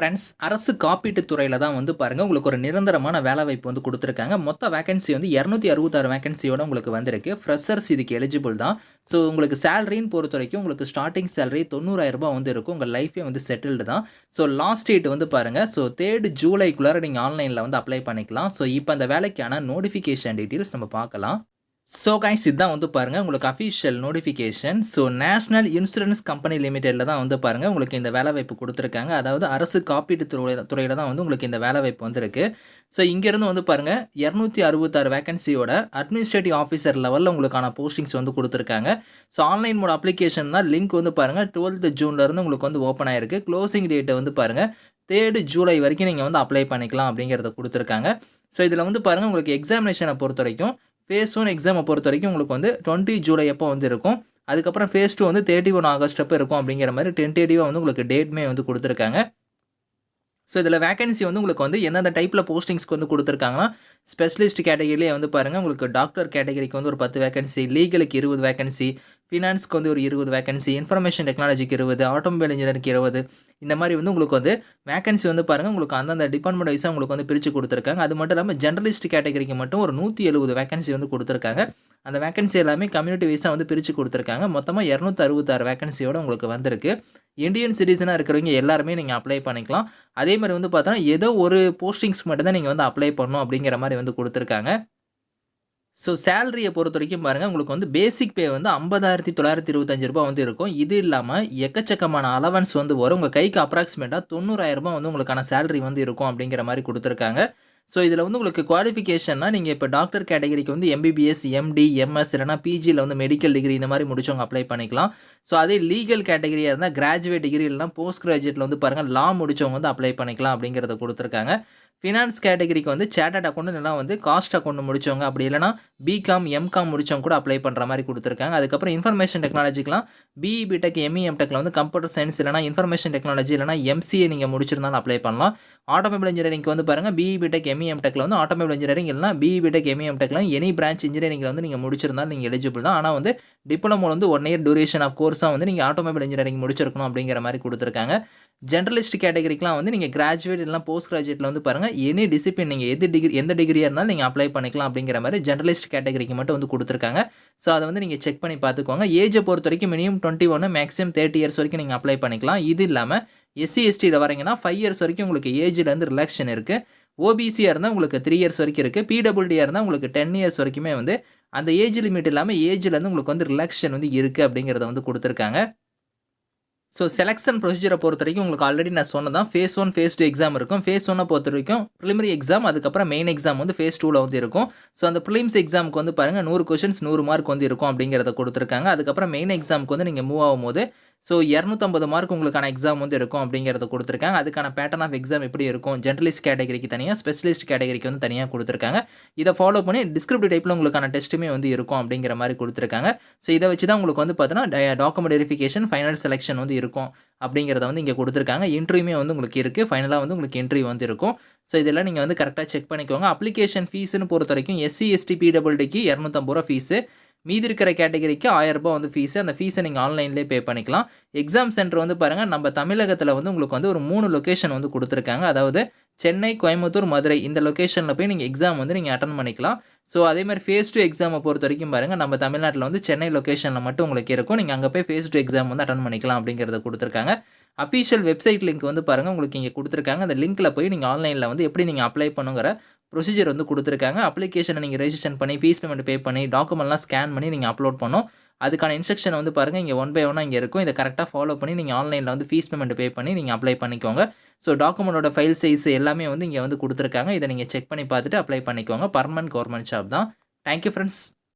Friends அரசு காப்பீட்டு துறையில் தான் வந்து பாருங்கள் உங்களுக்கு ஒரு நிரந்தரமான வேலைவாய்ப்பு வந்து கொடுத்துருக்காங்க. மொத்த வேகன்சி வந்து இரநூத்தி அறுபத்தாறு வேகன்சியோட உங்களுக்கு வந்திருக்கு. ஃப்ரெஷர்ஸ் இதுக்கு எலிஜிபிள் தான். ஸோ உங்களுக்கு சேலரின்னு பொறுத்த வரைக்கும் உங்களுக்கு ஸ்டார்டிங் சேலரி தொண்ணூறாயிரம் ரூபாய் வந்து இருக்கும். உங்கள் லைஃபே வந்து செட்டில்டு தான். ஸோ லாஸ்ட் டேட் வந்து பாருங்கள் ஸோ தேர்ட் ஜூலைக்குள்ளார நீங்கள் ஆன்லைனில் வந்து அப்ளை பண்ணிக்கலாம். ஸோ இப்போ அந்த வேலைக்கான நோட்டிஃபிகேஷன் டீட்டெயில்ஸ் நம்ம பார்க்கலாம். ஸோ கைஸ் இதுதான் வந்து பாருங்கள் உங்களுக்கு official notification so national insurance company லிமிடெடில் தான் வந்து பாருங்கள் உங்களுக்கு இந்த வேலைவாய்ப்பு கொடுத்துருக்காங்க. அதாவது அரசு காப்பீட்டு துறை துறையில் தான் வந்து உங்களுக்கு இந்த வேலைவாய்ப்பு வந்திருக்கு. ஸோ இங்கேருந்து வந்து பாருங்கள் இரநூத்தி அறுபத்தாறு வேகன்சியோட அட்மினிஸ்ட்ரேட்டிவ் ஆஃபீஸர் லெவலில் உங்களுக்கான போஸ்டிங்ஸ் வந்து கொடுத்துருக்காங்க. ஸோ ஆன்லைன் மோட் அப்ளிகேஷன் தான் லிங்க் வந்து பாருங்கள் டுவெல்த் ஜூன்லேருந்து உங்களுக்கு வந்து ஓப்பன் ஆயிருக்கு. க்ளோசிங் டேட்டை வந்து பாருங்கள் தேர்டு ஜூலை வரைக்கும் நீங்கள் வந்து அப்ளை பண்ணிக்கலாம் அப்படிங்கிறத கொடுத்துருக்காங்க. ஸோ இதில் வந்து பாருங்கள் உங்களுக்கு எக்ஸாமினேஷனை பொறுத்த வரைக்கும் ஃபேஸ் ஒன் எக்ஸாமை பொறுத்த வரைக்கும் உங்களுக்கு வந்து டுவெண்ட்டி ஜூலை அப்போ வந்து இருக்கும். அதுக்கப்புறம் ஃபேஸ் டூ வந்து தேர்ட்டி ஒன் ஆகஸ்ட் அப்போ இருக்கும் அப்படிங்கிற மாதிரி டென்டேட்டிவாக வந்து உங்களுக்கு டேட்மே வந்து கொடுத்துருக்காங்க. ஸோ இதில் வேகன்சி வந்து உங்களுக்கு வந்து எந்தெந்த டைப்பில் போஸ்டிங்ஸ்க்கு வந்து கொடுத்துருக்காங்கன்னா ஸ்பெஷலிஸ்ட் கேட்டகரியிலே வந்து பாருங்கள் உங்களுக்கு டாக்டர் கேட்டகரிக்கு வந்து ஒரு பத்து வேகன்சி லீகலுக்கு இருபது வேகன்சி ஃபினான்ஸ்க்கு வந்து ஒரு இருபது வேகன்சி இன்ஃபர்மேஷன் டெக்னாலஜிக்கு இருபது ஆட்டோமொபைல் இன்ஜினியருக்கு இருபது இந்த மாதிரி வந்து உங்களுக்கு வந்து வேகன்சி வந்து பாருங்கள் உங்களுக்கு அந்தந்த டிபார்ட்மெண்ட் வைஸாக உங்களுக்கு வந்து பிரித்து கொடுத்துருக்காங்க. அது மட்டும் இல்லாமல் ஜென்ரலிஸ்ட் கேட்டகரிக்கு மட்டும் ஒரு நூற்றி எழுபது வேகன்சி வந்து கொடுத்துருக்காங்க. அந்த வேகன்சி எல்லாமே கம்யூனிட்டி வைஸாக வந்து பிரித்து கொடுத்துருக்காங்க. மொத்தமாக இரநூத்தி அறுபத்தாறு உங்களுக்கு வந்திருக்கு. இந்தியன் சிட்டிசனாக இருக்கிறவங்க எல்லாருமே நீங்கள் அப்ளை பண்ணிக்கலாம். அதே மாதிரி வந்து பார்த்தோன்னா ஏதோ ஒரு போஸ்டிங்ஸ் மட்டும்தான் நீங்கள் வந்து அப்ளை பண்ணணும் அப்படிங்கிற மாதிரி வந்து கொடுத்துருக்காங்க. ஸோ சேலரியை பொறுத்த வரைக்கும் பாருங்கள் உங்களுக்கு வந்து பேசிக் பே வந்து ஐம்பதாயிரத்தி தொள்ளாயிரத்தி இருபத்தஞ்சு ரூபா வந்து இருக்கும். இது இல்லாமல் எக்கச்சக்கமான அலவன்ஸ் வந்து வரும். உங்கள் கைக்கு அப்ராக்சிமேட்டாக தொண்ணூறாயிரம் ரூபாய் வந்து உங்களுக்கான சேலரி வந்து இருக்கும் அப்படிங்கிற மாதிரி கொடுத்துருக்காங்க. ஸோ இதில் வந்து உங்களுக்கு குவாலிஃபிகேஷன்னா நீங்கள் இப்போ டாக்டர் கேட்டகரிக்கு வந்து எம்பிபிஎஸ் எம்டி எம்எஸ் இல்லைனா பிஜியில் வந்து மெடிக்கல் டிகிரி இந்த மாதிரி முடிச்சவங்க அப்ளை பண்ணிக்கலாம். ஸோ அதே லீகல் கேட்டகரியாக இருந்தால் கிராஜுவேட் டிகிரி இல்லைனா போஸ்ட் கிராஜுவேட்டில் வந்து பாருங்கள் லா முடிச்சவங்க வந்து அப்ளை பண்ணிக்கலாம் அப்படிங்கிறத கொடுத்துருக்காங்க. ஃபினான்ஸ் கேட்டகரிக்கு வந்து சேட்டட் அக்கௌண்ட் இல்லைனா வந்து காஸ்ட் அக்கௌண்ட் முடிச்சவங்க அப்படி இல்லைனா பிகாம் எம்காம் முடிச்சவங்க கூட அப்ளை பண்ணுற மாதிரி கொடுத்துருக்காங்க. அதுக்கப்புறம் இன்ஃபர்மேஷன் டெக்னாலஜிக்கெலாம் பிஇ பிடெக் எம்இ எம்டெக்கில் வந்து கம்ப்யூட்டர் சயின்ஸ் இல்லைனா இன்ஃபர்மேஷன் டெக்னாலஜி இல்லைனா எம்சிஏ நீங்கள் முடிச்சிருந்தாலும் அப்ளை பண்ணலாம். ஆட்டோமொபைல் இன்ஜினியரிங்க்கு வந்து பாருங்கள் பிஇ பிடெக் எம்இ எம்டெக்கில் வந்து ஆட்டோமொபைல் இன்ஜினியரிங் இல்லைனா பிஇ பிடெக் எம்இ எம்டெக்கில் எனி பிரான்ச் இன்ஜினியரிங்கில் வந்து நீங்கள் முடிச்சிருந்தாலும் நீங்கள் எலிஜிபிள் தான். ஆனால் வந்து டிப்ளமோ வந்து ஒன் இயர் டூரேஷன் ஆஃப் கோர்ஸாக வந்து நீங்கள் ஆட்டோமொபைல் இன்ஜினியரிங் முடிச்சிருக்கணும் அப்படிங்கிற மாதிரி கொடுத்துருக்காங்க. ஜென்ரலிஸ்ட் கேட்டகரிக்கெலாம் வந்து நீங்கள் கிராஜுவேட் இல்லைனா போஸ்ட் கிராஜுவேட்டில் வந்து பாருங்கள் எனி டிசிப்ளின் நீங்கள் எது டிகிரி எந்த டிகிரியாக இருந்தாலும் நீங்கள் அப்ளை பண்ணிக்கலாம் அப்படிங்கிற மாதிரி ஜென்ரலிஸ்ட் கேட்டகரிக்கு மட்டும் வந்து கொடுத்துருக்காங்க. ஸோ அதை வந்து நீங்கள் செக் பண்ணி பார்த்துக்கோங்க. ஏஜை பொறுத்த வரைக்கும் மினிமம் டுவெண்ட்டி ஒன்று மேக்ஸிமம் தேர்ட்டி இயர்ஸ் வரைக்கும் நீங்கள் அப்ளை பண்ணிக்கலாம். இது இல்லாமல் எஸ்சி எஸ்டியில் வரீங்கன்னா ஃபைவ் இயர்ஸ் வரைக்கும் உங்களுக்கு ஏஜில் வந்து ரிலாக்ஷன் இருக்குது ஓபிசியாக இருந்தால் உங்களுக்கு த்ரீ இயர்ஸ் வரைக்கும் இருக்குது பிடபிள்டியாக இருந்தால் உங்களுக்கு டென் இயர்ஸ் வரைக்குமே வந்து அந்த ஏஜ் லிமிட் இல்லாமல் ஏஜ்லேருந்து உங்களுக்கு வந்து ரிலாக்ஷன் வந்து இருக்குது அப்படிங்கிறத வந்து கொடுத்துருக்காங்க. ஸோ செலெக்ஷன் ப்ரொசீஜரை பொறுத்த வரைக்கும் உங்களுக்கு ஆல்ரெடி நான் சொன்னதான் phase one phase two exam இருக்கும். ஃபேஸ் ஒன்னை பொறுத்த வரைக்கும் ப்ரிலிமரி எக்ஸாம் அதுக்கப்புறம் மெயின் எக்ஸாம் வந்து ஃபேஸ் டூவில் வந்து இருக்கும். ஸோ அந்த ப்ரிலிம்ஸ் எக்ஸாமுக்கு வந்து பாருங்கள் நூறு கொஷின்ஸ் நூறு மார்க் வந்து இருக்கும் அப்படிங்கிறத கொடுத்துருக்காங்க. அதுக்கப்புறம் மெயின் எக்ஸாமுக்கு வந்து நீங்கள் மூவ் ஆகும்போது ஸோ இரநூத்தம்பது மார்க் உங்களுக்கான எக்ஸாம் வந்து இருக்கும் அப்படிங்கிறத கொடுத்துருக்காங்க. அதுக்கான பேட்டர்ன் ஆஃப் எக்ஸாம் எப்படி இருக்கும்? ஜென்ரலிஸ்ட் கேட்டகரிக்கு தனியாக ஸ்பெஷலிஸ்ட் கேட்டகரிக்கு வந்து தனியாக கொடுத்துருக்காங்க. இதை ஃபாலோ பண்ணி டிஸ்கிரிப்டிவ் டைப்பில் உங்களுக்கான டெஸ்ட்டுமே வந்து இருக்கும் அப்படிங்கிற மாதிரி கொடுத்துருக்காங்க. ஸோ இதை வச்சு தான் உங்களுக்கு வந்து பார்த்தீங்கன்னா டாக்குமெண்ட் வெரிஃபிகேஷன் ஃபைனல் செலெக்ஷன் வந்து இருக்கும் அப்படிங்கிறத வந்து இங்கே கொடுத்துருக்காங்க. இன்டர்வியூமே வந்து உங்களுக்கு இருக்குது ஃபைனலாக வந்து உங்களுக்கு இன்டர்வியூ வந்து இருக்கும். ஸோ இதெல்லாம் நீங்கள் வந்து கரெக்டாக செக் பண்ணிக்கோங்க. அப்ளிகேஷன் ஃபீஸ்னு பொறுத்த வரைக்கும் எஸ்சி எஸ்டி பிடபிள்டிக்கு இரநூத்தம்பது ரூபா ஃபீஸு மீதி இருக்கிற கேட்டகரிக்கு ஆயிரரூபா வந்து ஃபீஸு அந்த ஃபீஸை நீங்கள் ஆன்லைன்லேயே பே பண்ணிக்கலாம். எக்ஸாம் சென்டர் வந்து பாருங்கள் நம்ம தமிழகத்தில் வந்து உங்களுக்கு வந்து ஒரு மூணு லொக்கேஷன் வந்து கொடுத்துருக்காங்க. அதாவது சென்னை கோயம்புத்தூர் மதுரை இந்த லொக்கேஷனில் போய் நீங்கள் எக்ஸாம் வந்து நீங்கள் அட்டன் பண்ணிக்கலாம். ஸோ அதேமாதிரி ஃபேஸ் டூ எக்ஸாமை பொறுத்த வரைக்கும் பாருங்கள் நம்ம தமிழ்நாட்டில் வந்து சென்னை லொக்கேஷனில் மட்டும் உங்களுக்கு இருக்கும். நீங்கள் அங்கே போய் ஃபேஸ் டூ எக்ஸாம் வந்து அட்டன் பண்ணிக்கலாம் அப்படிங்கிறத கொடுத்துருக்காங்க. அஃபீஷியல் வெப்சைட் லிங்க் வந்து பாருங்கள் உங்களுக்கு இங்கே கொடுத்துருக்காங்க. அந்த லிங்க்கில் போய் நீங்கள் ஆன்லைனில் வந்து எப்படி நீங்கள் அப்ளை பண்ணுங்கிற ப்ரொசீஜர் வந்து கொடுத்துருக்காங்க. அப்ளிகேஷனை நீங்கள் ரெஜிஸ்ட்ரேஷன் பண்ணி ஃபீஸ் பேமெண்ட் பே பண்ணி டாக்குமெண்ட்லாம் ஸ்கேன் பண்ணி நீங்கள் அப்லோட் பண்ணோம் அதுக்கான இன்ஸ்ட்ரக்ஷன் வந்து பாருங்கள் இங்கே ஒன் பை ஒன்னாக இங்கே இருக்கும். இதை கரெக்டாக ஃபாலோ பண்ணி நீங்கள் ஆன்லைனில் வந்து ஃபீஸ் பேமெண்ட் பே பண்ணி நீங்கள் அப்ளை பண்ணிக்கோங்க. ஸோ டாக்குமெண்ட்டோட ஃபைல் சைஸ் எல்லாமே வந்து இங்கே வந்து கொடுத்துருக்காங்க. இதை நீங்கள் செக் பண்ணி பார்த்துட்டு அப்ளை பண்ணிக்கோங்க. பர்மனன்ட் கவர்மெண்ட் ஜாப் தான். Thank you friends